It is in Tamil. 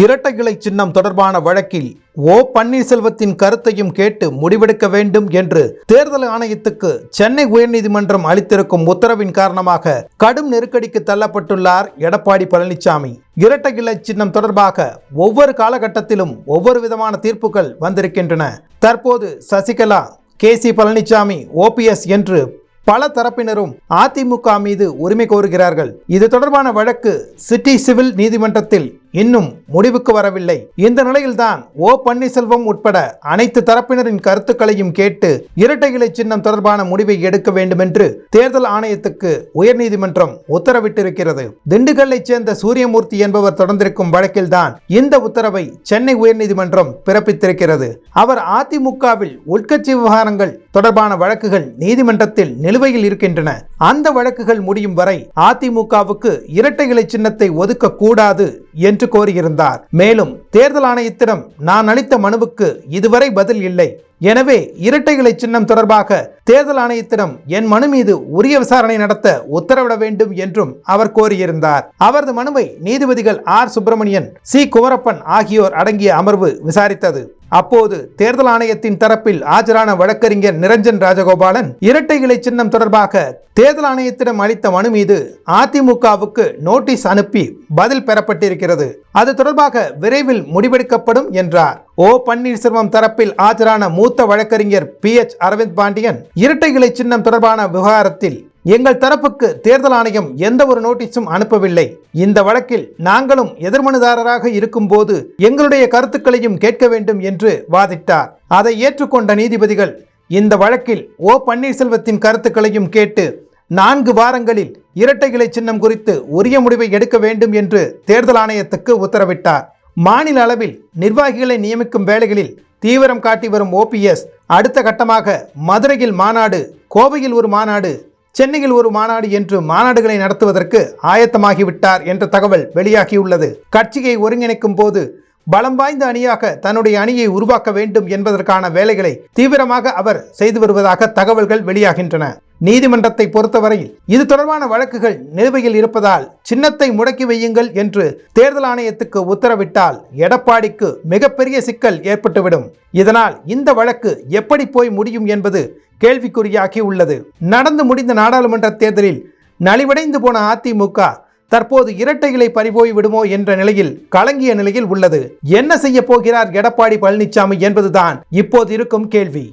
இரட்டை இலை சின்னம் தொடர்பான வழக்கில் ஓ பன்னீர்செல்வத்தின் கருத்தையும் கேட்டு முடிவெடுக்க வேண்டும் என்று தேர்தல் ஆணையத்துக்கு சென்னை உயர்நீதிமன்றம் அளித்திருக்கும் உத்தரவின் காரணமாக கடும் நெருக்கடிக்கு தள்ளப்பட்டுள்ளார் எடப்பாடி பழனிசாமி. இரட்டை இலை சின்னம் தொடர்பாக ஒவ்வொரு காலகட்டத்திலும் ஒவ்வொரு விதமான தீர்ப்புகள் வந்திருக்கின்றன. தற்போது Sasikala K C Palaniswami OPS என்று பல தரப்பினரும் அதிமுக மீது உரிமை கோருகிறார்கள். இது தொடர்பான வழக்கு சிட்டி சிவில் நீதிமன்றத்தில் இன்னும் முடிவுக்கு வரவில்லை. இந்த நிலையில்தான் ஓ பன்னீர்செல்வம் உட்பட அனைத்து தரப்பினரின் கருத்துக்களையும் கேட்டு இரட்டை இலை சின்னம் தொடர்பான முடிவை எடுக்க வேண்டும் என்று தேர்தல் ஆணையத்துக்கு உயர்நீதிமன்றம் உத்தரவிட்டிருக்கிறது. திண்டுக்கல்லைச் சேர்ந்த சூரியமூர்த்தி என்பவர் தொடர்ந்திருக்கும் வழக்கில்தான் இந்த உத்தரவை சென்னை உயர்நீதிமன்றம் பிறப்பித்திருக்கிறது. அவர் அதிமுகவில் உள்கட்சி விவகாரங்கள் தொடர்பான வழக்குகள் நீதிமன்றத்தில் நிலுவையில் இருக்கின்றன. அந்த வழக்குகள் முடியும் வரை அதிமுகவுக்கு இரட்டை இலை சின்னத்தை ஒதுக்க கூடாது என்று கோரியிருந்தார். மேலும் தேர்தல் ஆணையத்திடம் நான் அளித்த மனுவுக்கு இதுவரை பதில் இல்லை. எனவே இரட்டை இலை சின்னம் தொடர்பாக தேர்தல் ஆணையத்திடம் என் மனு மீது உரிய விசாரணை நடத்த உத்தரவிட வேண்டும் என்றும் அவர் கோரியிருந்தார். அவரது மனுவை நீதிபதிகள் ஆர். சுப்பிரமணியன் சி. குமரப்பன் ஆகியோர் அடங்கிய அமர்வு விசாரித்தது. அப்போது தேர்தல் ஆணையத்தின் தரப்பில் ஆஜரான வழக்கறிஞர் நிரஞ்சன் ராஜகோபாலன் இரட்டை இலை சின்னம் தொடர்பாக தேர்தல் ஆணையத்திடம் அளித்த மனு மீது அதிமுகவுக்கு நோட்டீஸ் அனுப்பி பதில் பெறப்பட்டிருக்கிறது. அது தொடர்பாக விரைவில் முடிவெடுக்கப்படும் என்றார். ஓ பன்னீர்செல்வம் தரப்பில் ஆஜரான மூத்த வழக்கறிஞர் பி எச் அரவிந்த் பாண்டியன் இரட்டை இலை சின்னம் தொடர்பான விவகாரத்தில் எங்கள் தரப்புக்கு தேர்தல் ஆணையம் எந்த ஒரு நோட்டீஸும் அனுப்பவில்லை. இந்த வழக்கில் நாங்களும் எதிர்மனுதாரராக இருக்கும்போது எங்களுடைய கருத்துக்களையும் கேட்க வேண்டும் என்று வாதிட்டார். அதை ஏற்றுக்கொண்ட நீதிபதிகள் இந்த வழக்கில் ஓ பன்னீர்செல்வத்தின் கருத்துக்களையும் கேட்டு நான்கு வாரங்களில் இரட்டை இலை சின்னம் குறித்து உரிய முடிவை எடுக்க வேண்டும் என்று தேர்தல் ஆணையத்துக்கு உத்தரவிட்டார். மாநில அளவில் நிர்வாகிகளை நியமிக்கும் வேலைகளில் தீவிரம் காட்டி வரும் ஓபிஎஸ் அடுத்த கட்டமாக மதுரையில் மாநாடு கோவையில் ஒரு மாநாடு சென்னையில் ஒரு மாநாடு என்று மாநாடுகளை நடத்துவதற்கு ஆயத்தமாகிவிட்டார் என்ற தகவல் வெளியாகியுள்ளது. கட்சியை ஒருங்கிணைக்கும் போது பலம் வாய்ந்த அணியாக தன்னுடைய அணியை உருவாக்க வேண்டும் என்பதற்கான வேலைகளை தீவிரமாக அவர் செய்து வருவதாக தகவல்கள் வெளியாகின்றன. நீதிமன்றத்தை பொறுத்தவரையில் இது தொடர்பான வழக்குகள் நிலுவையில் இருப்பதால் சின்னத்தை முடக்கி வையுங்கள் என்று தேர்தல் ஆணையத்துக்கு உத்தரவிட்டால் எடப்பாடிக்கு மிகப்பெரிய சிக்கல் ஏற்பட்டுவிடும். இதனால் இந்த வழக்கு எப்படி போய் முடியும் என்பது கேள்விக்குறியாகி உள்ளது. நடந்து முடிந்த நாடாளுமன்ற தேர்தலில் நலிவடைந்து போன அதிமுக தற்போது இரட்டைகளை பறிபோய் விடுமோ என்ற நிலையில் கலங்கிய நிலையில் உள்ளது. என்ன செய்ய போகிறார் எடப்பாடி பழனிசாமி என்பதுதான் இப்போது இருக்கும் கேள்வி.